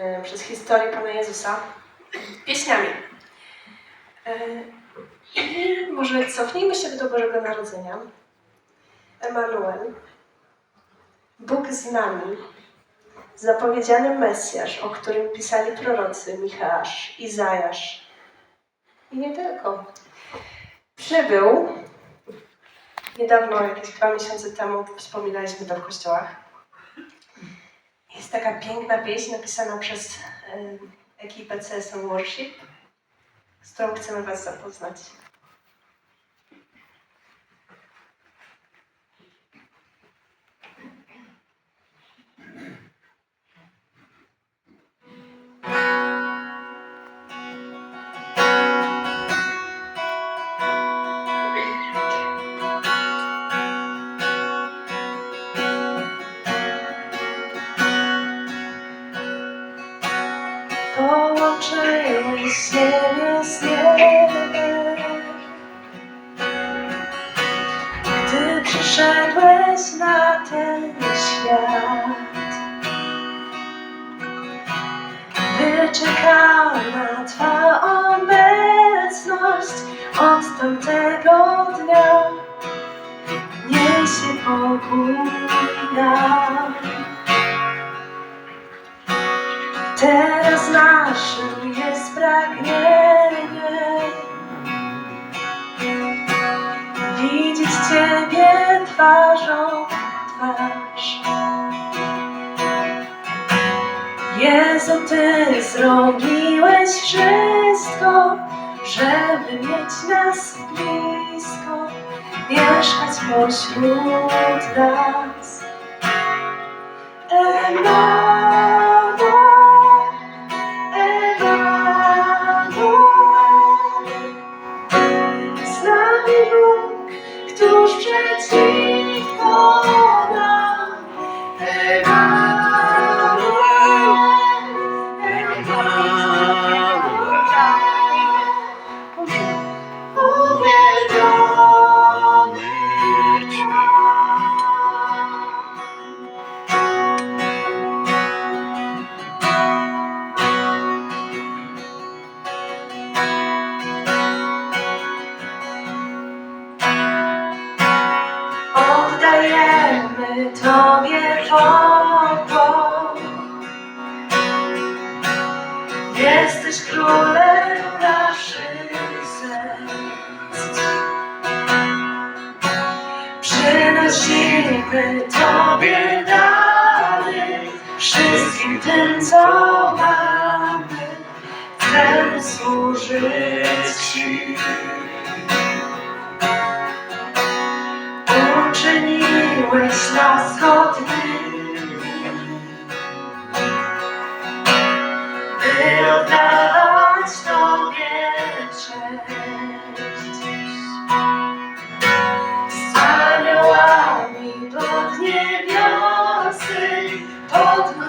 e, przez historię Pana Jezusa pieśniami. E, I może cofnijmy się do Bożego Narodzenia. Emanuel, Bóg z nami, zapowiedziany Mesjasz, o którym pisali prorocy Michałasz, Izajasz i nie tylko. Przybył niedawno, jakieś dwa miesiące temu, wspominaliśmy to w kościołach. Jest taka piękna pieśń napisana przez ekipę CSM Worship, z którą chcemy Was zapoznać. Ten świat, wyczekana Twa obecność od tamtego dnia. Niesie pokój nam. Teraz naszym jest pragnienie widzieć Ciebie twarzą Jezu, Ty zrobiłeś wszystko, żeby mieć nas blisko, mieszkać pośród nas. Emanuel, Emanuel, z nami Bóg, któż przeciwko Jesteś królem naszych serc. Przynosimy Tobie dary, wszystkim tym, co mamy. Chcemy służyć Ci. Uczyniłeś nas godnymi,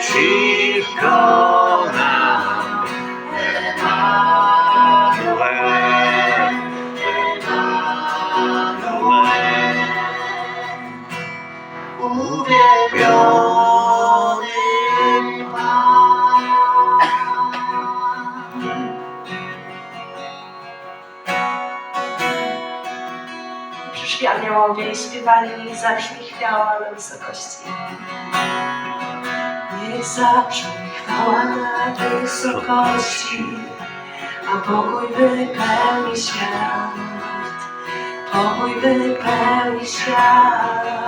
przeciwko nam. Emanuel, Emanuel, uwielbiony Pan. Przyszli aniołowie i śpiewali, na wysokości. Niech zabrzmi chwała na wysokości, a pokój wypełni świat. Pokój wypełni świat.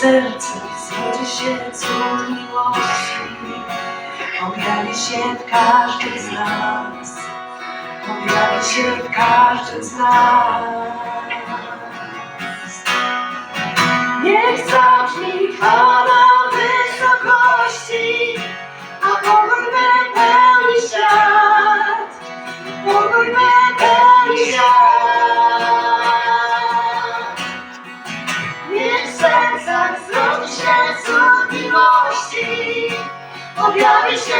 sercach zrodzi się cud miłości. Objawi się w każdym z nas. Objawi się w każdym z nas. Niech zabrzmi chwała wysokości, a pokój wypełni świat. Pokój wypełni świat. Niech w sercach zrodzi się cud miłości, objawi się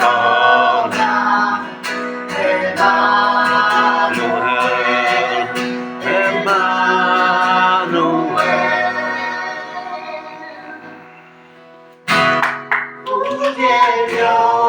떠나 에마누엘 에마누엘 우리 예령